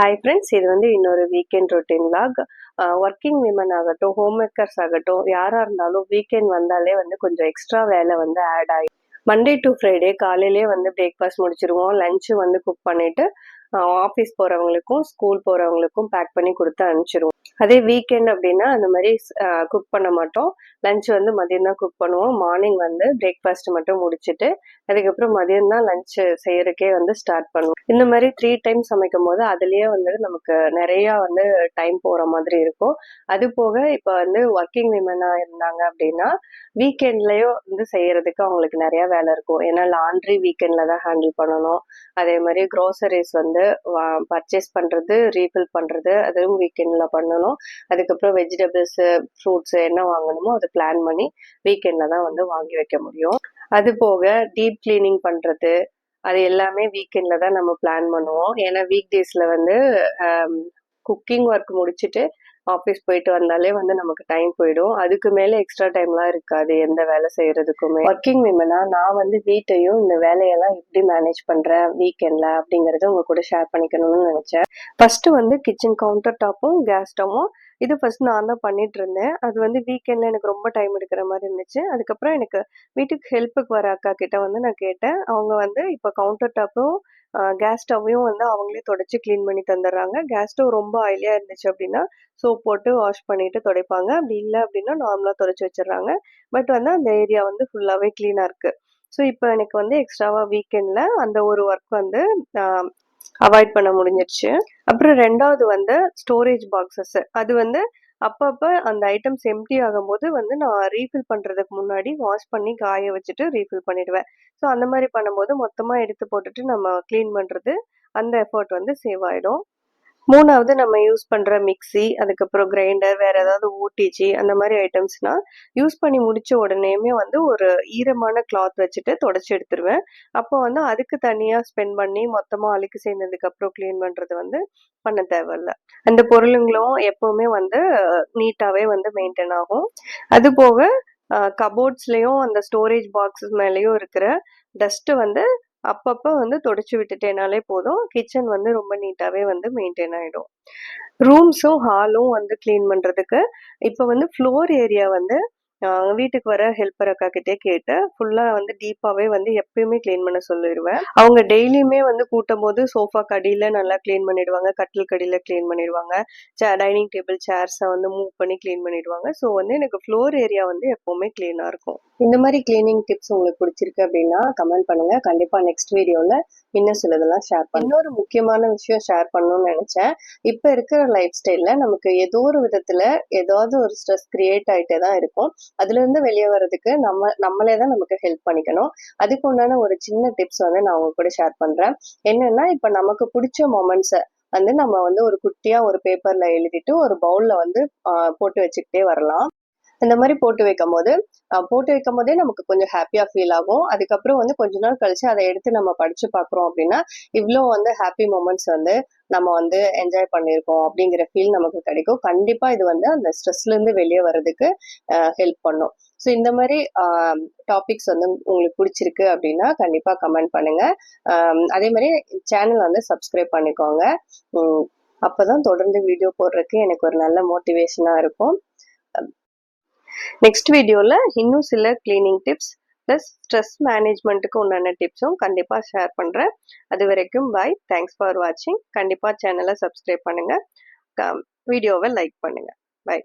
Hi friends இது வந்து இன்னொரு weekend routine vlog working women ஆகட்டும் ஹோம் மேக்கர்ஸ் ஆகட்டும் யாராக இருந்தாலும் வீக்கெண்ட் வந்தாலே வந்து கொஞ்சம் எக்ஸ்ட்ரா வேலை வந்து ஆட் ஆகி மண்டே டு ஃப்ரைடே காலையிலே வந்து பிரேக்ஃபாஸ்ட் முடிச்சிருவோம் லஞ்சு வந்து குக் பண்ணிவிட்டு ஆஃபீஸ் போகிறவங்களுக்கும் ஸ்கூல் போகிறவங்களுக்கும் பேக் பண்ணி கொடுத்து அனுப்பிச்சிடுவோம் அதே வீக்கெண்ட் அப்படின்னா அந்த மாதிரி குக் பண்ண மாட்டோம். லஞ்ச் வந்து மதியம் தான் குக் பண்ணுவோம். மார்னிங் வந்து பிரேக்ஃபாஸ்ட் மட்டும் முடிச்சுட்டு அதுக்கப்புறம் மதியம் தான் லஞ்ச் செய்யறதுக்கே வந்து ஸ்டார்ட் பண்ணுவோம். இந்த மாதிரி த்ரீ டைம் சமைக்கும் போது அதுலேயே வந்து நமக்கு நிறையா வந்து டைம் போகிற மாதிரி இருக்கும். அது போக இப்போ வந்து ஒர்க்கிங் விமனாக இருந்தாங்க அப்படின்னா வீக்கெண்ட்லேயும் வந்து செய்யறதுக்கு அவங்களுக்கு நிறையா வேலை இருக்கும். ஏன்னா லாண்ட்ரி வீக்கெண்டில் தான் ஹேண்டில் பண்ணணும். அதே மாதிரி க்ரோசரிஸ் வந்து பர்ச்சேஸ் பண்ணுறது ரீஃபில் பண்ணுறது அதுவும் வீக்கெண்டில் பண்ணணும். அதுக்கப்புறம் வெஜிடபிள்ஸு ஃப்ரூட்ஸு என்ன வாங்கணுமோ அதை பிளான் பண்ணி வீக்கெண்டில் தான் வந்து வாங்கி வைக்க முடியும். அது போக டீப் கிளீனிங் பண்ணுறது அது எல்லாமே வீக்கெண்டில் தான் நம்ம பிளான் பண்ணுவோம். ஏன்னா வீக் டேஸில் வந்து குக்கிங் ஒர்க் முடிச்சுட்டு ஆஃபீஸ் போயிட்டு வந்தாலே வந்து நமக்கு டைம் போயிடும். அதுக்கு மேலே எக்ஸ்ட்ரா டைம்லாம் இருக்காது எந்த வேலை செய்யறதுக்குமே. ஒர்க்கிங் விமனா நான் வந்து வீட்டையும் இந்த வேலையெல்லாம் எப்படி மேனேஜ் பண்றேன் வீக்கெண்ட்ல அப்படிங்கறத உங்க கூட ஷேர் பண்ணிக்கணும்னு நினைச்சேன். ஃபர்ஸ்ட் வந்து கிச்சன் கவுண்டர் டாப்பும் கேஸ் ஸ்டவும் இது ஃபர்ஸ்ட் நான் தான் பண்ணிட்டு இருந்தேன். அது வந்து வீக்கெண்ட்ல எனக்கு ரொம்ப டைம் எடுக்கிற மாதிரி இருந்துச்சு. அதுக்கப்புறம் எனக்கு வீட்டுக்கு ஹெல்ப்புக்கு வர அக்கா கிட்ட வந்து நான் கேட்டேன். அவங்க வந்து இப்போ கவுண்டர் டாப்பும் கேஸ் ஸ்டவ்வையும் வந்து அவங்களே தொடச்சி க்ளீன் பண்ணி தந்துடுறாங்க. கேஸ் ஸ்டவ் ரொம்ப ஆயிலியாக இருந்துச்சு அப்படின்னா சோப் போட்டு வாஷ் பண்ணிட்டு துடைப்பாங்க. அப்படி இல்லை அப்படின்னா நார்மலாக துடைச்சி வச்சிடுறாங்க. பட் வந்து அந்த ஏரியா வந்து ஃபுல்லாகவே க்ளீனாக இருக்குது ஸோ இப்போ எனக்கு வந்து எக்ஸ்ட்ராவாக வீக்கெண்டில் அந்த ஒரு ஒர்க் வந்து அவாய்ட் பண்ண முடிஞ்சிருச்சு. அப்புறம் ரெண்டாவது வந்து ஸ்டோரேஜ் பாக்ஸஸ் அது வந்து அப்பப்போ அந்த ஐட்டம்ஸ் எம்டி ஆகும்போது வந்து நான் ரீஃபில் பண்ணுறதுக்கு முன்னாடி வாஷ் பண்ணி காய வச்சுட்டு ரீஃபில் பண்ணிடுவேன். ஸோ அந்த மாதிரி பண்ணும்போது மொத்தமாக எடுத்து போட்டுட்டு நம்ம க்ளீன் பண்ணுறது அந்த எஃபர்ட் வந்து சேவ் ஆகிடும் மூணாவது நம்ம யூஸ் பண்ணுற மிக்சி அதுக்கப்புறம் கிரைண்டர் வேற ஏதாவது ஊட்டிச்சி அந்த மாதிரி ஐட்டம்ஸ்னா யூஸ் பண்ணி முடிச்ச உடனேயுமே வந்து ஒரு ஈரமான கிளாத் வச்சுட்டு தொடச்சி எடுத்துருவேன். அப்போ வந்து அதுக்கு தனியாக ஸ்பெண்ட் பண்ணி மொத்தமாக அழுக்கு சேர்ந்ததுக்கு அப்புறம் க்ளீன் பண்ணுறது வந்து பண்ண தேவையில்ல. அந்த பொருளுங்களும் எப்பவுமே வந்து நீட்டாகவே வந்து மெயின்டைன் ஆகும். அது போக கபோர்ட்ஸ்லேயும் அந்த ஸ்டோரேஜ் பாக்ஸஸ் மேலேயும் இருக்கிற டஸ்ட்டு வந்து அப்பப்போ வந்து தொடச்சி விட்டுட்டேனாலே போதும். கிச்சன் வந்து ரொம்ப நீட்டாகவே வந்து மெயின்டைன் ஆகிடும் ரூம்ஸும் ஹாலும் வந்து க்ளீன் பண்ணுறதுக்கு இப்போ வந்து ஃப்ளோர் ஏரியா வந்து வீட்டுக்கு வர ஹெல்ப்பர் அக்கா கிட்டே கேட்டு ஃபுல்லாக வந்து டீப்பாகவே வந்து எப்பயுமே க்ளீன் பண்ண சொல்லிடுவேன் அவங்க டெய்லியுமே வந்து கூட்டும் போது சோஃபா கடியில் நல்லா க்ளீன் பண்ணிடுவாங்க. கட்டில் கடியில் க்ளீன் பண்ணிடுவாங்க. சே டைனிங் டேபிள் சேர்ஸை வந்து மூவ் பண்ணி க்ளீன் பண்ணிடுவாங்க. ஸோ வந்து எனக்கு ஃப்ளோர் ஏரியா வந்து எப்போவுமே க்ளீனாக இருக்கும். இந்த மாதிரி க்ளீனிங் டிப்ஸ் உங்களுக்கு பிடிச்சிருக்கு அப்படின்னா கமெண்ட் பண்ணுங்க. கண்டிப்பாக நெக்ஸ்ட் வீடியோவில் இன்னும் சிலதெல்லாம் ஷேர் பண்ண இன்னொரு முக்கியமான விஷயம் ஷேர் பண்ணணும்னு நினைச்சேன். இப்போ இருக்கிற லைஃப் ஸ்டைல்ல நமக்கு ஏதோ ஒரு விதத்துல ஏதாவது ஒரு ஸ்ட்ரெஸ் கிரியேட் ஆகிட்டே தான் இருக்கும். அதுல இருந்து வெளியே வர்றதுக்கு நம்ம நம்மளே தான் நமக்கு ஹெல்ப் பண்ணிக்கணும். அதுக்கு உண்டான ஒரு சின்ன டிப்ஸ் வந்து நான் உங்க கூட ஷேர் பண்றேன். என்னன்னா இப்ப நமக்கு பிடிச்ச மொமெண்ட்ஸை வந்து நம்ம வந்து ஒரு குட்டியா ஒரு பேப்பர்ல எழுதிட்டு ஒரு பவுல்ல வந்து போட்டு வச்சுக்கிட்டே வரலாம். இந்த மாதிரி போட்டு வைக்கும் போது போட்டு வைக்கும் போதே நமக்கு கொஞ்சம் ஹாப்பியா ஃபீல் ஆகும். அதுக்கப்புறம் வந்து கொஞ்ச நாள் கழிச்சு அதை எடுத்து நம்ம படிச்சு பார்க்குறோம் அப்படின்னா இவ்வளோ வந்து ஹாப்பி மூமெண்ட்ஸ் வந்து நம்ம வந்து என்ஜாய் பண்ணியிருக்கோம் அப்படிங்கிற ஃபீல் நமக்கு கிடைக்கும். கண்டிப்பா இது வந்து அந்த ஸ்ட்ரெஸ்ல இருந்து வெளியே வர்றதுக்கு ஹெல்ப் பண்ணும். ஸோ இந்த மாதிரி டாபிக்ஸ் வந்து உங்களுக்கு பிடிச்சிருக்கு அப்படின்னா கண்டிப்பாக கமெண்ட் பண்ணுங்க. அதே மாதிரி சேனல் வந்து சப்ஸ்கிரைப் பண்ணிக்கோங்க. அப்போதான் தொடர்ந்து வீடியோ போடுறதுக்கு எனக்கு ஒரு நல்ல மோட்டிவேஷனாக இருக்கும். நெக்ஸ்ட் வீடியோவில் இன்னும் சில கிளீனிங் டிப்ஸ் ப்ளஸ் ஸ்ட்ரெஸ் மேனேஜ்மெண்ட்டுக்கு உண்டான டிப்ஸும் கண்டிப்பாக ஷேர் பண்ணுறேன் அது வரைக்கும் பாய் தேங்க்ஸ் ஃபார் வாட்சிங் கண்டிப்பாக சேனலை சப்ஸ்கிரைப் பண்ணுங்கள் வீடியோவை லைக் பண்ணுங்கள் பாய்